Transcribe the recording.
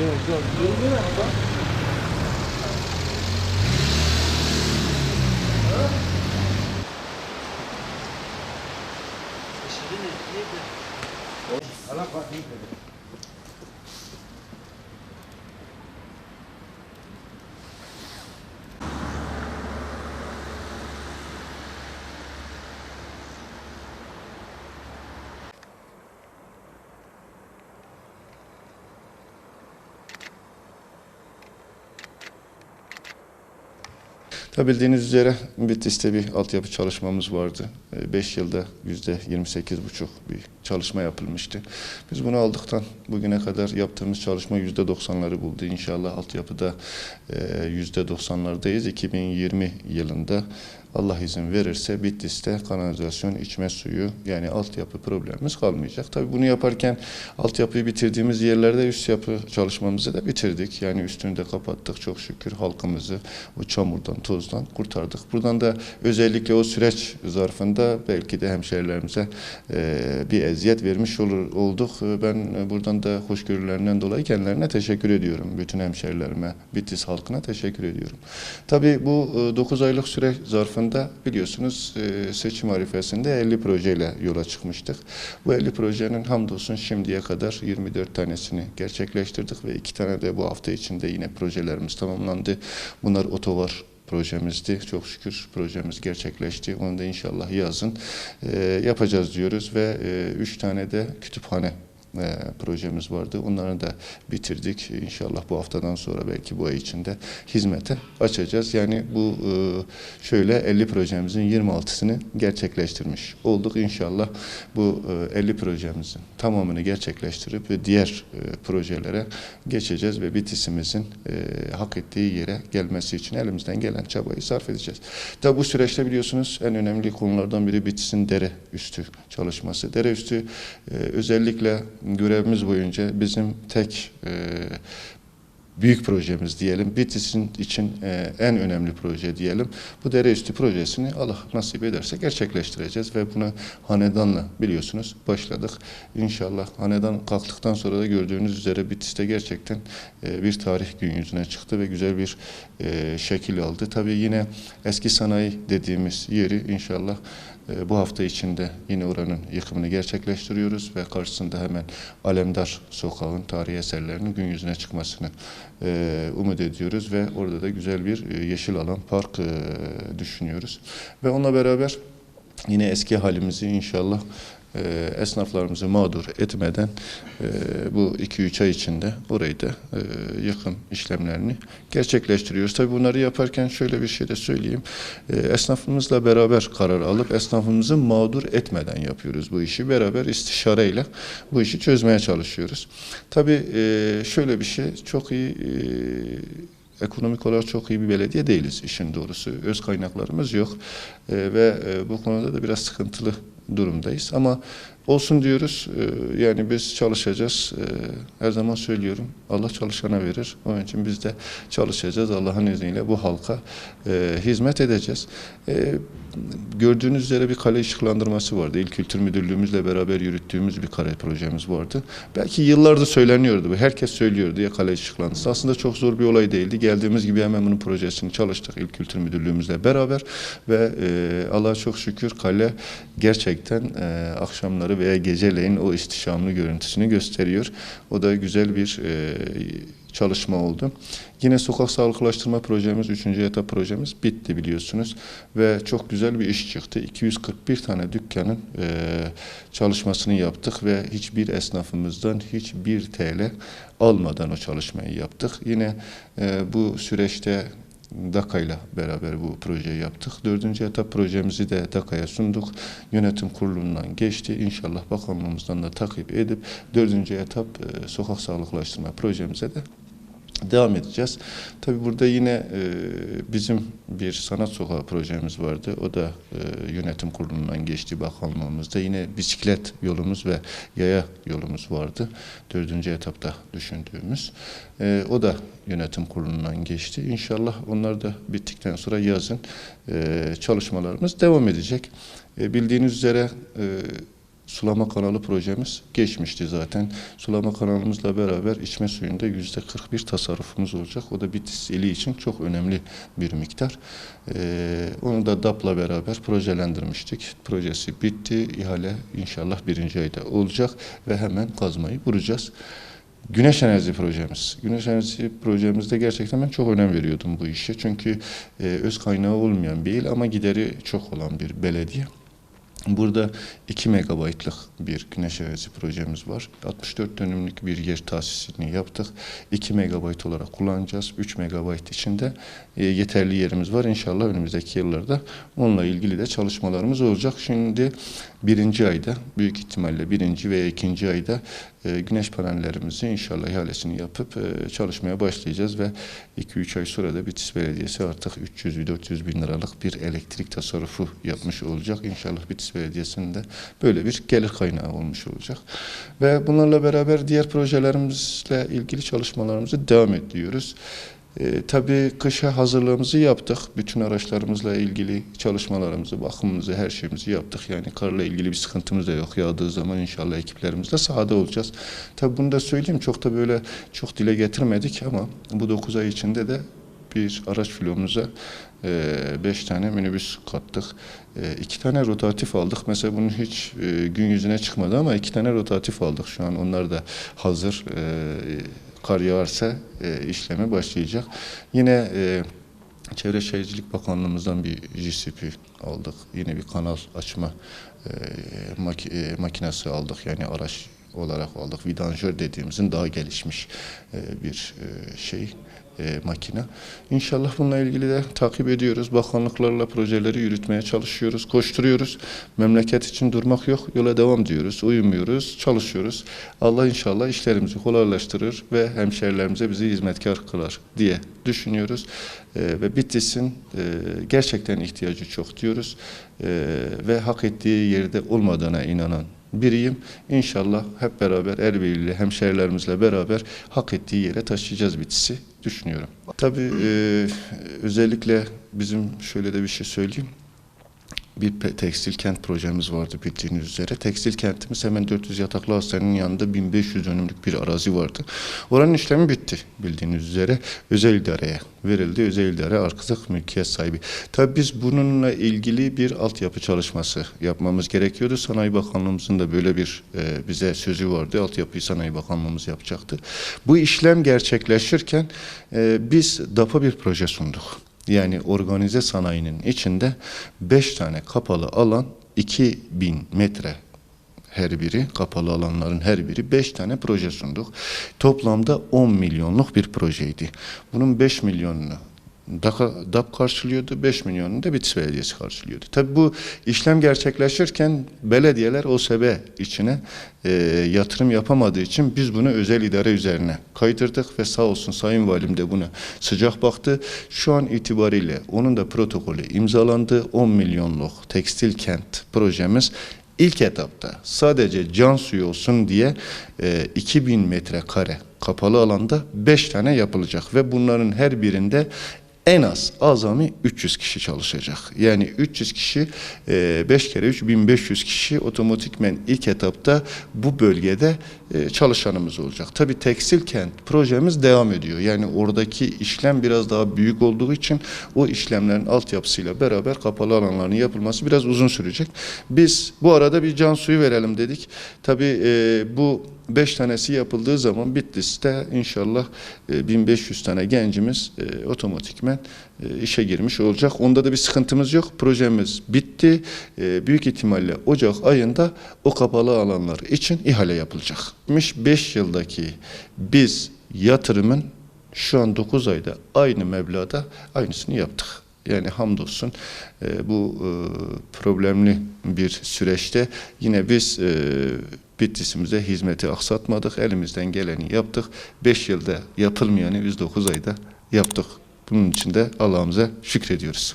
Dur dur. Dur dur. Şirin et, yedi. Ala bak, yedi. Tabi bildiğiniz üzere Bitlis'te bir altyapı çalışmamız vardı. 5 yılda yüzde 28,5 bir çalışma yapılmıştı. Biz bunu aldıktan bugüne kadar yaptığımız çalışma yüzde 90'ları buldu. İnşallah altyapıda e, yüzde 90'lardayız. 2020 yılında Allah izin verirse Bitlis'te kanalizasyon, içme suyu yani altyapı problemimiz kalmayacak. Tabii bunu yaparken altyapıyı bitirdiğimiz yerlerde üst yapı çalışmamızı da bitirdik. Yani üstünü de kapattık çok şükür halkımızı o çamurdan, tozdan kurtardık. Buradan da özellikle o süreç zarfında belki de hemşehrilerimize e, bir eziyet vermiş olur, olduk. E, Ben buradan da hoşgörülerinden dolayı kendilerine teşekkür ediyorum. Bütün hemşehrilerime, Bitlis halkına teşekkür ediyorum. Tabii bu 9 aylık süre zarfında biliyorsunuz e, seçim arifesinde 50 projeyle yola çıkmıştık. Bu 50 projenin hamdolsun şimdiye kadar 24 tanesini gerçekleştirdik ve iki tane de bu hafta içinde yine projelerimiz tamamlandı. Bunlar otovar projemizdi. Çok şükür projemiz gerçekleşti. Onu da inşallah yazın e, yapacağız diyoruz ve e, üç tane de kütüphane e, projemiz vardı. Onları da bitirdik. İnşallah bu haftadan sonra belki bu ay içinde hizmete açacağız. Yani bu e, şöyle 50 projemizin 26'sını gerçekleştirmiş olduk. İnşallah bu e, 50 projemizin tamamını gerçekleştirip ve diğer e, projelere geçeceğiz ve bitisimizin e, hak ettiği yere gelmesi için elimizden gelen çabayı sarf edeceğiz. Tabi bu süreçte biliyorsunuz en önemli konulardan biri bitisin dere üstü çalışması. Dere üstü e, özellikle görevimiz boyunca bizim tek e, büyük projemiz diyelim. Bitlis'in için e, en önemli proje diyelim. Bu dere üstü projesini Allah nasip ederse gerçekleştireceğiz ve buna hanedanla biliyorsunuz başladık. İnşallah hanedan kalktıktan sonra da gördüğünüz üzere Bitlis'te gerçekten e, bir tarih gün yüzüne çıktı ve güzel bir e, şekil aldı. Tabii yine eski sanayi dediğimiz yeri inşallah e, bu hafta içinde yine oranın yıkımını gerçekleştiriyoruz ve karşısında hemen Alemdar Sokağı'nın tarihi eserlerinin gün yüzüne çıkmasını umut ediyoruz ve orada da güzel bir e, yeşil alan, park e, düşünüyoruz. Ve onunla beraber yine eski halimizi inşallah e, esnaflarımızı mağdur etmeden e, bu 2-3 ay içinde orayı da e, yıkım işlemlerini gerçekleştiriyoruz. Tabii bunları yaparken şöyle bir şey de söyleyeyim. E, esnafımızla beraber karar alıp esnafımızı mağdur etmeden yapıyoruz bu işi. Beraber istişareyle bu işi çözmeye çalışıyoruz. Tabii e, şöyle bir şey çok iyi e, ekonomik olarak çok iyi bir belediye değiliz işin doğrusu. Öz kaynaklarımız yok E, ve e, bu konuda da biraz sıkıntılı durumdayız. Ama olsun diyoruz. E, yani biz çalışacağız. E, her zaman söylüyorum. Allah çalışana verir. Onun için biz de çalışacağız. Allah'ın izniyle bu halka e, hizmet edeceğiz. E, gördüğünüz üzere bir kale ışıklandırması vardı. İl Kültür Müdürlüğümüzle beraber yürüttüğümüz bir kale projemiz vardı. Belki yıllardır söyleniyordu bu. Herkes söylüyordu ya kale ışıklandırması. Aslında çok zor bir olay değildi. Geldiğimiz gibi hemen bunun projesini çalıştık İl Kültür Müdürlüğümüzle beraber ve e, Allah'a çok şükür kale gerçekten e, akşamları veya geceleyin o istişamlı görüntüsünü gösteriyor. O da güzel bir e, çalışma oldu. Yine sokak sağlıklaştırma projemiz, 3. etap projemiz bitti biliyorsunuz. Ve çok güzel bir iş çıktı. 241 tane dükkanın e, çalışmasını yaptık ve hiçbir esnafımızdan hiçbir TL almadan o çalışmayı yaptık. Yine e, bu süreçte DAKA ile beraber bu projeyi yaptık. Dördüncü etap projemizi de DAKA'ya sunduk. Yönetim kurulundan geçti. İnşallah bakanlığımızdan da takip edip dördüncü etap e, sokak sağlıklaştırma projemize de devam edeceğiz. Tabii burada yine e, bizim bir sanat sokağı projemiz vardı. O da e, yönetim kurulundan geçti bakanlığımızda. Yine bisiklet yolumuz ve yaya yolumuz vardı. Dördüncü etapta düşündüğümüz. E, o da yönetim kurulundan geçti. İnşallah onlar da bittikten sonra yazın e, çalışmalarımız devam edecek. E, bildiğiniz üzere e, sulama kanalı projemiz geçmişti zaten. Sulama kanalımızla beraber içme suyunda yüzde 41 tasarrufumuz olacak. O da Bitlis ili için çok önemli bir miktar. Ee, onu da DAP'la beraber projelendirmiştik. Projesi bitti. İhale inşallah birinci ayda olacak ve hemen kazmayı vuracağız. Güneş enerji projemiz. Güneş enerji projemizde gerçekten ben çok önem veriyordum bu işe. Çünkü e, öz kaynağı olmayan bir il ama gideri çok olan bir belediye. Burada 2 megabaytlık bir güneş enerji projemiz var. 64 dönümlük bir yer tahsisini yaptık. 2 megabayt olarak kullanacağız. 3 megabayt içinde e, yeterli yerimiz var. İnşallah önümüzdeki yıllarda onunla ilgili de çalışmalarımız olacak. Şimdi birinci ayda büyük ihtimalle birinci veya ikinci ayda e, güneş panellerimizi inşallah ihalesini yapıp e, çalışmaya başlayacağız ve 2-3 ay da Bitlis Belediyesi artık 300-400 bin liralık bir elektrik tasarrufu yapmış olacak. İnşallah Bitlis Belediyesi'nin böyle bir gelir kaynağı olmuş olacak. Ve bunlarla beraber diğer projelerimizle ilgili çalışmalarımızı devam ediyoruz. E, tabii kışa hazırlığımızı yaptık. Bütün araçlarımızla ilgili çalışmalarımızı, bakımımızı, her şeyimizi yaptık. Yani karla ilgili bir sıkıntımız da yok. Yağdığı zaman inşallah ekiplerimizle sahada olacağız. Tabii bunu da söyleyeyim çok da böyle çok dile getirmedik ama bu 9 ay içinde de bir araç filomuza 5 tane minibüs kattık. 2 tane rotatif aldık. Mesela bunun hiç e, gün yüzüne çıkmadı ama 2 tane rotatif aldık. Şu an onlar da hazır. E, kar yağarsa e, işleme başlayacak. Yine e, Çevre Şehircilik Bakanlığımızdan bir GCP aldık. Yine bir kanal açma e, maki- e, makinesi aldık. Yani araç olarak aldık. Vidanjör dediğimizin daha gelişmiş e, bir e, şey e, makine. İnşallah bununla ilgili de takip ediyoruz. Bakanlıklarla projeleri yürütmeye çalışıyoruz, koşturuyoruz. Memleket için durmak yok, yola devam diyoruz, uyumuyoruz, çalışıyoruz. Allah inşallah işlerimizi kolaylaştırır ve hemşerilerimize bizi hizmetkar kılar diye düşünüyoruz. E, ve Bitlis'in e, gerçekten ihtiyacı çok diyoruz. E, ve hak ettiği yerde olmadığına inanan biriyim. İnşallah hep beraber el birliğiyle hemşehrilerimizle beraber hak ettiği yere taşıyacağız Bitlis'i düşünüyorum. Tabii e, özellikle bizim şöyle de bir şey söyleyeyim. Bir tekstil kent projemiz vardı bildiğiniz üzere. Tekstil kentimiz hemen 400 yataklı hastanenin yanında 1500 dönümlük bir arazi vardı. Oranın işlemi bitti bildiğiniz üzere. Özel idareye verildi. Özel idare artık mülkiyet sahibi. Tabii biz bununla ilgili bir altyapı çalışması yapmamız gerekiyordu. Sanayi Bakanlığımızın da böyle bir e, bize sözü vardı. Altyapıyı Sanayi Bakanlığımız yapacaktı. Bu işlem gerçekleşirken e, biz DAP'a bir proje sunduk. Yani organize sanayinin içinde 5 tane kapalı alan 2000 metre her biri kapalı alanların her biri 5 tane proje sunduk. Toplamda 10 milyonluk bir projeydi. Bunun 5 milyonunu DAP karşılıyordu, 5 milyonunu da Bitlis Belediyesi karşılıyordu. Tabii bu işlem gerçekleşirken belediyeler OSB içine e, yatırım yapamadığı için biz bunu özel idare üzerine kaydırdık ve sağ olsun Sayın Valim de buna sıcak baktı. Şu an itibariyle onun da protokolü imzalandı. 10 milyonluk tekstil kent projemiz İlk etapta sadece can suyu olsun diye e, 2000 metrekare kapalı alanda 5 tane yapılacak ve bunların her birinde en az azami 300 kişi çalışacak. Yani 300 kişi 5 kere 3 1500 kişi otomatikmen ilk etapta bu bölgede e, çalışanımız olacak. Tabii tekstil kent projemiz devam ediyor. Yani oradaki işlem biraz daha büyük olduğu için o işlemlerin altyapısıyla beraber kapalı alanların yapılması biraz uzun sürecek. Biz bu arada bir can suyu verelim dedik. Tabii e, bu 5 tanesi yapıldığı zaman Bitlis'te inşallah e, 1500 tane gencimiz e, otomatikmen e, işe girmiş olacak. Onda da bir sıkıntımız yok. Projemiz bitti. E, büyük ihtimalle Ocak ayında o kapalı alanlar için ihale yapılacak. 5 yıldaki biz yatırımın şu an 9 ayda aynı meblağda aynısını yaptık. Yani hamdolsun e, bu e, problemli bir süreçte yine biz e, Bitlis'imize hizmeti aksatmadık. Elimizden geleni yaptık. 5 yılda yapılmayanı biz 9 ayda yaptık. Bunun için de Allah'ımıza şükrediyoruz.